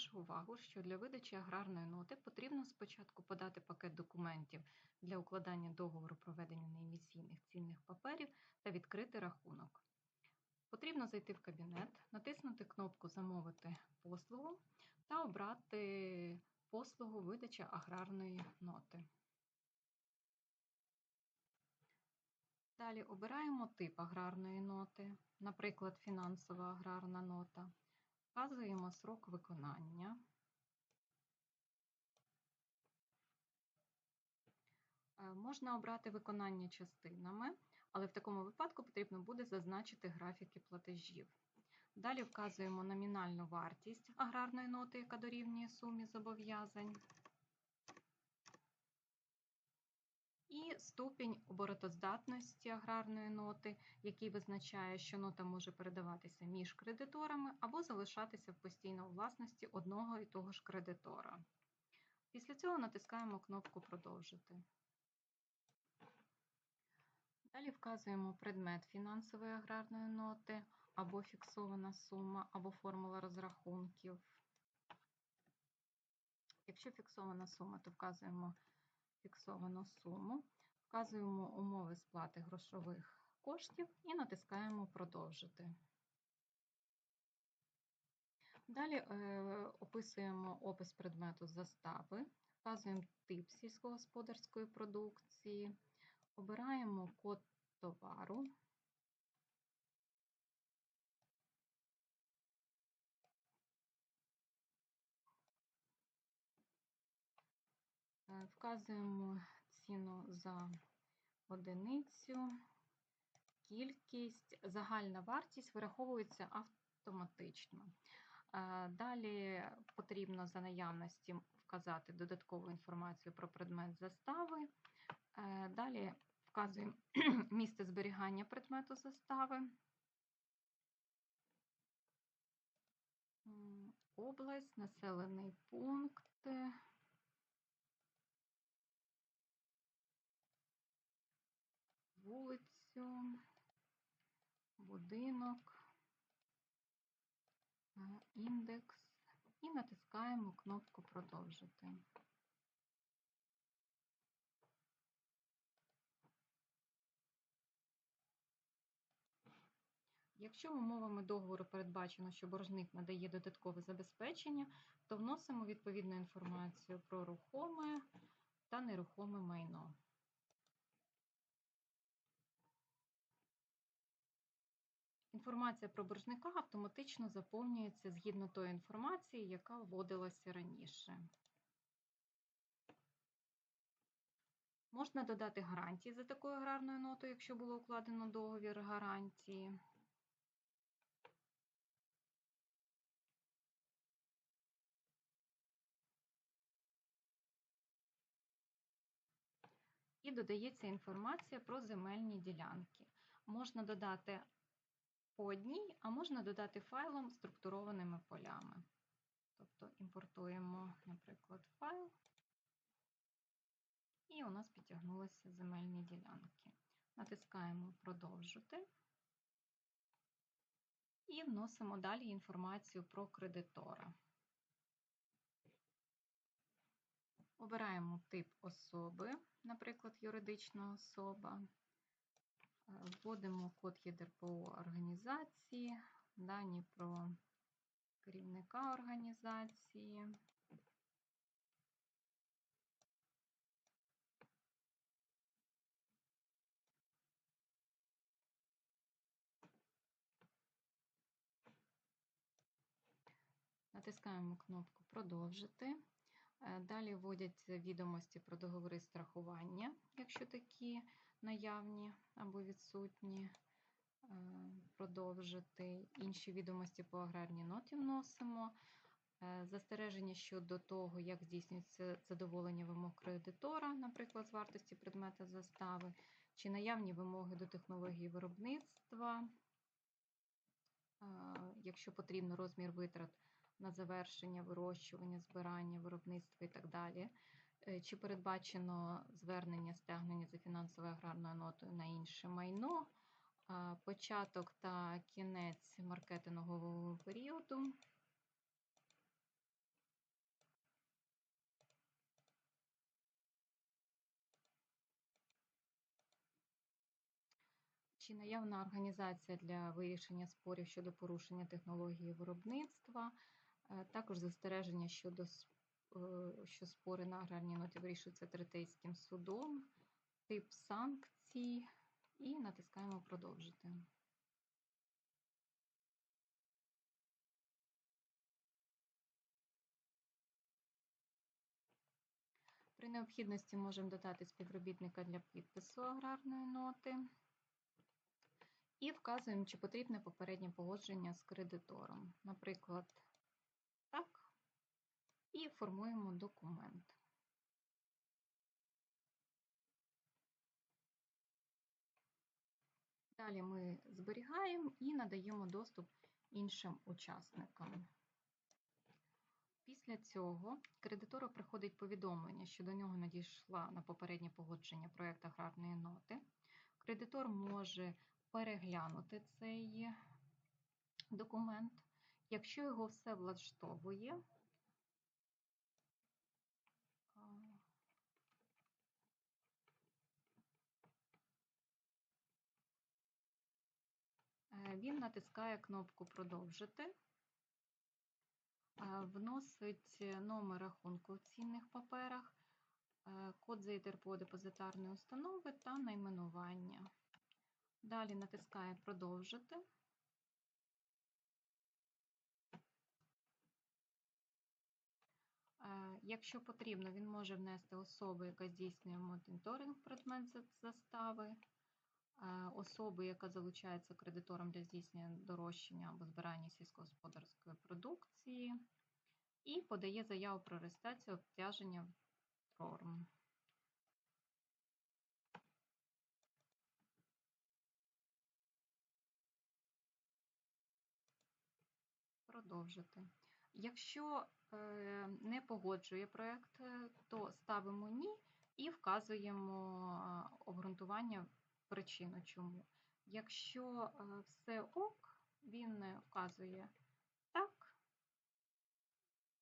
вашу увагу, що для видачі аграрної ноти потрібно спочатку подати пакет документів для укладання договору проведення неемісійних цінних паперів та відкрити рахунок. Потрібно зайти в кабінет, натиснути кнопку Замовити послугу та обрати послугу видача аграрної ноти. Далі обираємо тип аграрної ноти, наприклад, фінансова аграрна нота. Вказуємо срок виконання. Е, Можна обрати виконання частинами, але в такому випадку потрібно буде зазначити графіки платежів. Далі вказуємо номінальну вартість аграрної ноти, яка дорівнює сумі зобов'язань. І ступінь оборотоздатності аграрної ноти, який визначає, що нота може передаватися між кредиторами або залишатися в постійній власності одного і того ж кредитора. Після цього натискаємо кнопку Продовжити. Далі вказуємо предмет фінансової аграрної ноти, або фіксована сума, або формула розрахунків. Якщо фіксована сума, то вказуємо фіксовану суму, вказуємо умови сплати грошових коштів і натискаємо Продовжити. Далі е, описуємо опис предмету застави, вказуємо тип сільськогосподарської продукції, обираємо код товару. Е, Вказуємо ціну за одиницю, кількість, загальна вартість вираховується автоматично. Е, Далі потрібно за наявності вказати додаткову інформацію про предмет застави. Е, Далі вказуємо місце зберігання предмету застави, область, населений пункт. Вулицю, будинок, індекс і натискаємо кнопку Продовжити. Якщо умовами договору передбачено, що боржник надає додаткове забезпечення, то вносимо відповідну інформацію про рухоме та нерухоме майно. Інформація про боржника автоматично заповнюється згідно тої інформації, яка вводилася раніше. Можна додати гарантії за такою аграрною нотою, якщо було укладено договір гарантії. І додається інформація про земельні ділянки. Можна додати по одній, а можна додати файлом структурованими полями. Тобто імпортуємо, наприклад, файл, і у нас підтягнулися земельні ділянки. Натискаємо Продовжити і вносимо далі інформацію про кредитора. Обираємо тип особи, наприклад, юридична особа. Вводимо код ЄДРПО організації, дані про керівника організації. Натискаємо кнопку Продовжити. Е, Далі вводяться відомості про договори страхування, якщо такі наявні або відсутні. Е, Продовжити. Інші відомості по аграрній ноті вносимо. Е, Застереження щодо того, як здійснюється задоволення вимог кредитора, наприклад, з вартості предмета застави, чи наявні вимоги до технології виробництва, Е, якщо потрібно розмір витрат на завершення, вирощування, збирання, виробництва і так далі. Чи передбачено звернення стягнення за фінансовою аграрною нотою на інше майно, початок та кінець маркетингового періоду. Чи наявна організація для вирішення спорів щодо порушення технології виробництва, е, також застереження щодо е, що спори на аграрній ноті вирішуються третейським судом, тип санкцій і натискаємо продовжити. При необхідності можемо додати співробітника для підпису аграрної ноти. І вказуємо, чи потрібне попереднє погодження з кредитором. Наприклад, так. І формуємо документ. Далі ми зберігаємо і надаємо доступ іншим учасникам. Після цього кредитору приходить повідомлення, що до нього надійшла на попереднє погодження проєкт аграрної ноти. Кредитор може переглянути цей документ. Якщо його все влаштовує, він натискає кнопку Продовжити, е, вносить номер рахунку в цінних паперах, е, код за ІТРПО депозитарної установи та найменування. Далі натискає Продовжити. Е, Якщо потрібно, він може внести особу, яка здійснює моніторинг предмет застави, особу, яка залучається кредитором для здійснення дорожчання або збирання сільськогосподарської продукції, і подає заяву про реєстрацію обтяження в форм. Продовжити. Якщо е, не погоджує проєкт, е, то ставимо ні і вказуємо е, обґрунтування причину чому. Якщо е, все ок, він вказує так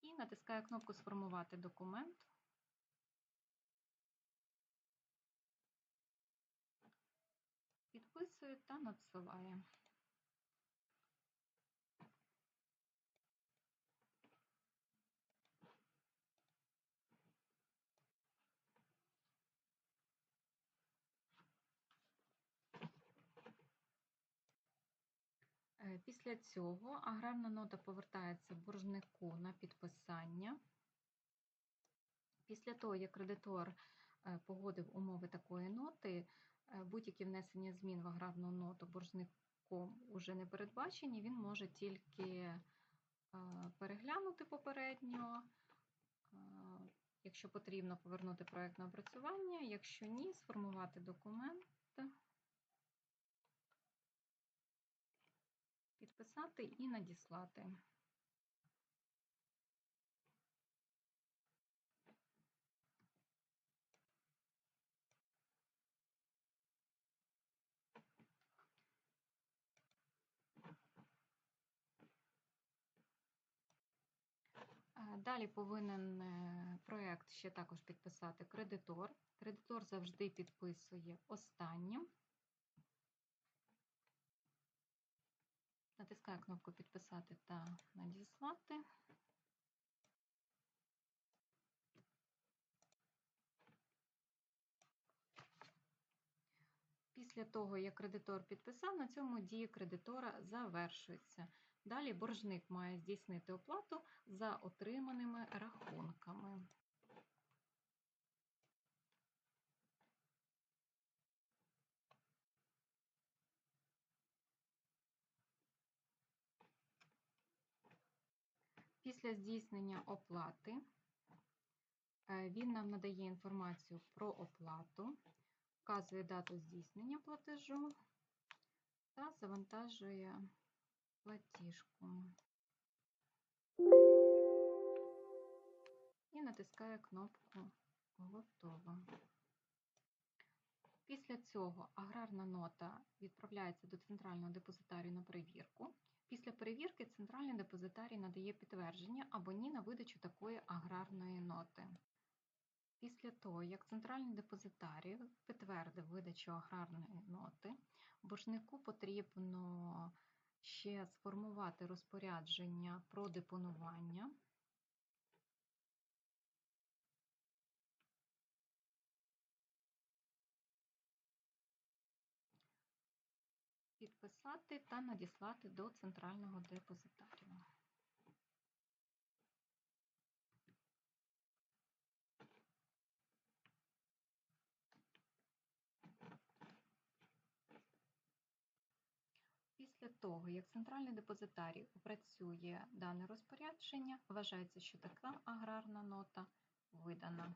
і натискає кнопку Сформувати документ. Підписує та надсилає. Після цього аграрна нота повертається боржнику на підписання. Після того, як кредитор е, погодив умови такої ноти, е, будь-які внесення змін в аграрну ноту боржником уже не передбачені, він може тільки е, переглянути попередньо, е, якщо потрібно, повернути проєкт на опрацювання, якщо ні, сформувати документ. Підписати і надіслати. Е, Далі повинен е, проєкт ще також підписати кредитор. Кредитор завжди підписує останнім. Натискаю кнопку Підписати та надіслати. Після того, як кредитор підписав, на цьому дії кредитора завершується. Далі боржник має здійснити оплату за отриманими рахунками. Після здійснення оплати е, він нам надає інформацію про оплату, вказує дату здійснення платежу та завантажує платіжку. І натискає кнопку Готово. Після цього аграрна нота відправляється до центрального депозитарію на перевірку. Після перевірки центральний депозитарій надає підтвердження або ні на видачу такої аграрної ноти. Після того, як центральний депозитарій підтвердив видачу аграрної ноти, боржнику потрібно ще сформувати розпорядження про депонування. Підписати та надіслати до центрального депозитарію. Після того, як центральний депозитарій опрацює дане розпорядження, вважається, що така аграрна нота видана.